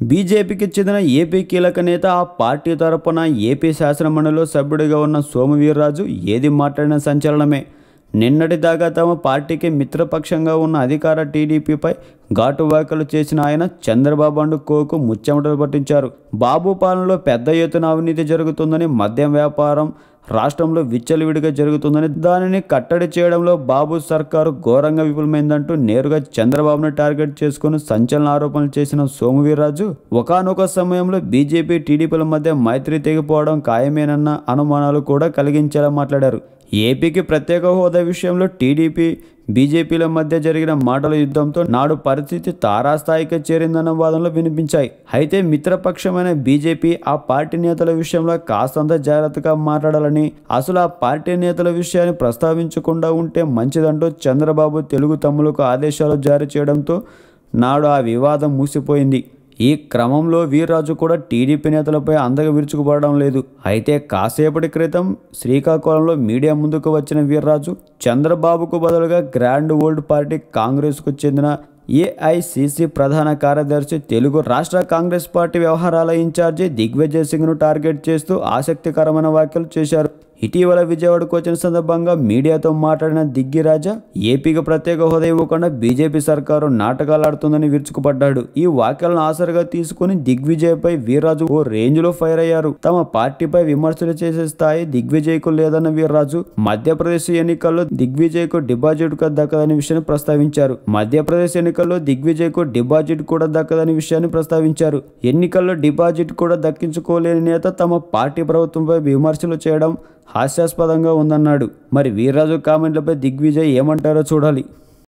బీజేపీకి చెందిన ఏపీ కీలక నేత ఆ పార్టీ తరపున ఏపీ శాసనమండలిలో సభ్యుడిగా ఉన్న సోమవీర్రాజు ఏది మాట్లాడిన సంచలనమే. నిన్నటిదాకా తమ పార్టీకి మిత్రపక్షంగా ఉన్న అధికార టీడీపీపై ఘాటు వ్యాఖ్యలు చేసిన ఆయన చంద్రబాబు అండు కోకు ముచ్చెమటలు పట్టించారు. బాబు పాలనలో పెద్ద ఎత్తున అవినీతి జరుగుతుందని మద్యం వ్యాపారం రాష్ట్రంలో విచ్చలవిడిగా జరుగుతుందని దానిని కట్టడి చేయడంలో బాబు సర్కారు ఘోరంగా విఫలమైందంటూ నేరుగా చంద్రబాబును టార్గెట్ చేసుకుని సంచలన ఆరోపణలు చేసిన సోమువీర్రాజు ఒకానొక సమయంలో బీజేపీ టీడీపీల మధ్య మైత్రి తెగిపోవడం ఖాయమేనన్న అనుమానాలు కూడా కలిగించేలా మాట్లాడారు. ఏపీకి ప్రత్యేక హోదా విషయంలో టీడీపీ బీజేపీల మధ్య జరిగిన మాటల యుద్ధంతో నాడు పరిస్థితి తారాస్థాయికి చేరిందన్న వాదనలు వినిపించాయి. అయితే మిత్రపక్షమైన బీజేపీ ఆ పార్టీ నేతల విషయంలో కాస్తంత జాగ్రత్తగా మాట్లాడాలని అసలు ఆ పార్టీ నేతల విషయాన్ని ప్రస్తావించకుండా ఉంటే మంచిదంటూ చంద్రబాబు తెలుగు తమ్ములకు ఆదేశాలు జారీ చేయడంతో నాడు ఆ వివాదం మూసిపోయింది ఈ క్రమంలో వీర్రాజు కూడా టీడీపీ నేతలపై అందగా విరుచుకుపడడం లేదు. అయితే కాసేపటి క్రితం శ్రీకాకుళంలో మీడియా ముందుకు వచ్చిన వీర్రాజు చంద్రబాబుకు బదులుగా గ్రాండ్ ఓల్డ్ పార్టీ కాంగ్రెస్కు చెందిన ఏఐసిసి ప్రధాన కార్యదర్శి తెలుగు రాష్ట్ర కాంగ్రెస్ పార్టీ వ్యవహారాల ఇన్ఛార్జి దిగ్విజయ్ సింగ్ను టార్గెట్ చేస్తూ ఆసక్తికరమైన వ్యాఖ్యలు చేశారు. ఇటీవల విజయవాడకు వచ్చిన సందర్భంగా మీడియాతో మాట్లాడిన దిగ్గిరాజా ఏపీకి ప్రత్యేక హోదా ఇవ్వకుండా బీజేపీ సర్కారు నాటకాలాడుతుందని విరుచుకుపడ్డాడు. ఈ వాక్యాలను ఆసరిగా తీసుకుని దిగ్విజయ్పై వీర్రాజు ఓ రేంజ్లో ఫైర్ అయ్యారు. తమ పార్టీపై విమర్శలు చేసే స్థాయి దిగ్విజయ్కు లేదన్న వీర్రాజు మధ్యప్రదేశ్ ఎన్నికల్లో దిగ్విజయ్కు డిపాజిట్ దక్కదని విషయాన్ని ప్రస్తావించారు. మధ్యప్రదేశ్ ఎన్నికల్లో దిగ్విజయ్కు డిపాజిట్ కూడా దక్కదని విషయాన్ని ప్రస్తావించారు. ఎన్నికల్లో డిపాజిట్ కూడా దక్కించుకోలేని నేత తమ పార్టీ ప్రభుత్వంపై విమర్శలు చేయడం హాస్యాస్పదంగా ఉందన్నాడు. మరి వీర్రాజు కామెంట్లపై దిగ్విజయ్ ఏమంటారో చూడాలి.